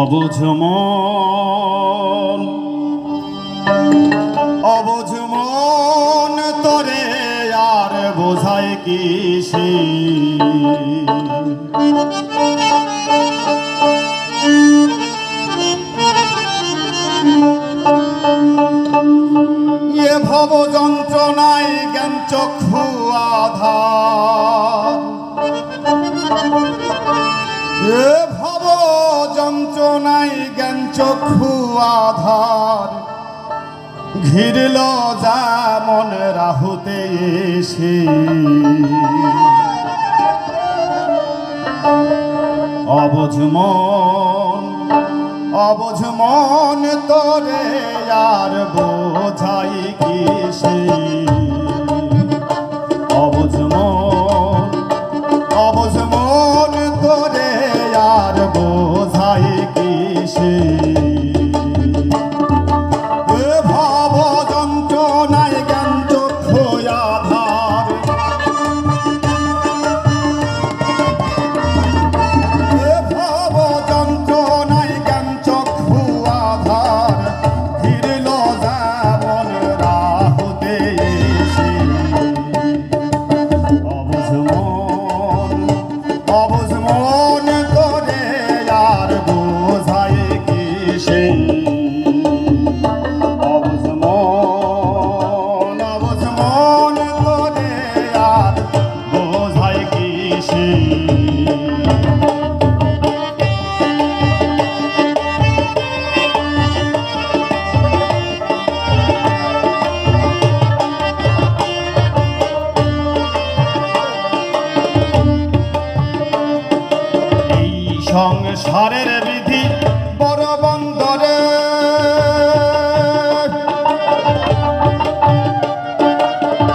অবুঝ মন অবুঝ মন তোরে আর বোঝায় কি সে এ ভব যন্ত্রণায় জ্ঞান চক্ষু আধার। ভব জ্ঞান চক্ষু আধার। ঘিরল যা মন রাহুতে এসে। অবুঝ মন অবুঝ মন তোরে আর বোঝাই সংসারের বিধি বড় বন্দরে।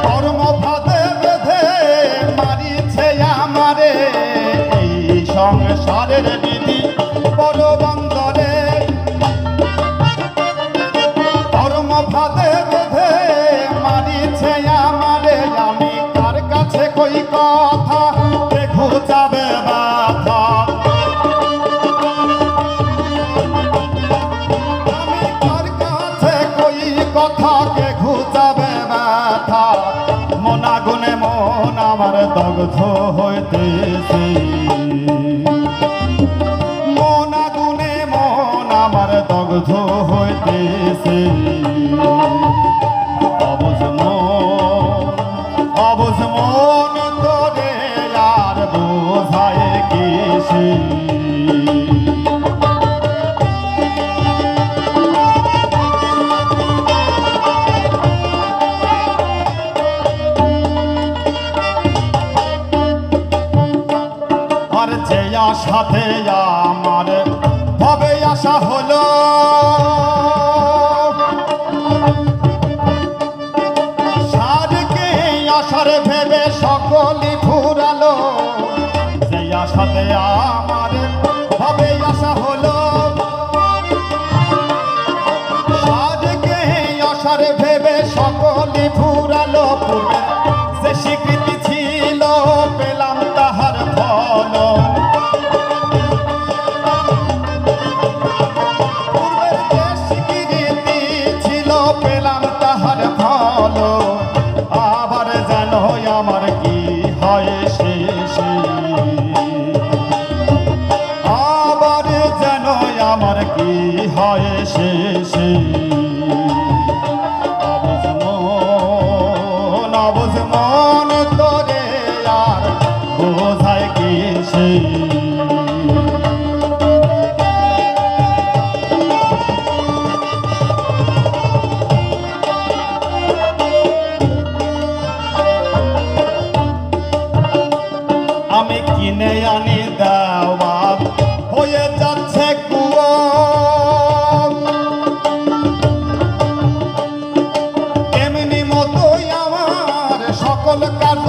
কর্ম ফাঁদে বেঁধে মারিছে আমারে এই সংসারের বিধি বড় বন্দরে। কর্ম ফাঁদে বেঁধে মারিছে আমারে, আমি কার কাছে কই কথা কথা কে ঘুচাবে ব্যথা। মন আগুনে মন আমার দগ্ধ হইতেছে। মন আগুনে মন আমার দগ্ধ হইতেছে। আর যে আশাতে আমার ভবে আশা হলো। সারকে আশার ভেবে আশাতে আমার ভবে আশা হলো। সারকে ভেবে সকলে ফুরালো যে স্বীকৃতি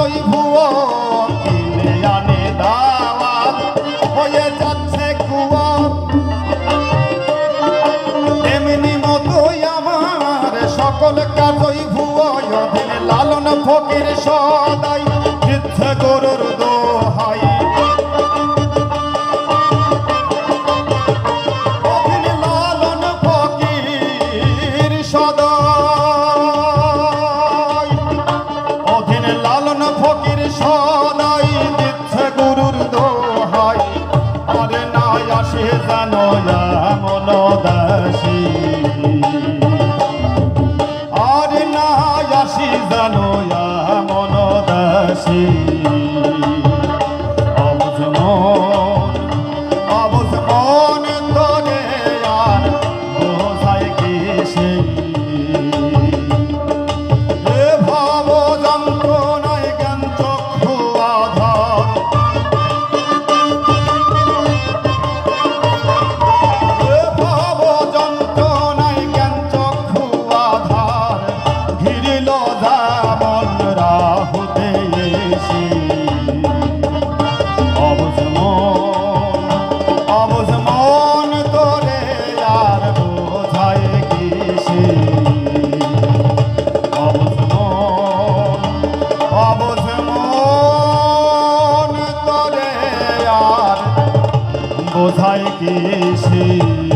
কাজই ভুয়ো হয়ে যাচ্ছে কুয়া। এমনি মতোই আমার সকল কাজই ভুয়ো লালন ফকির সদাই। Thank you. আর বোঝায় কিসে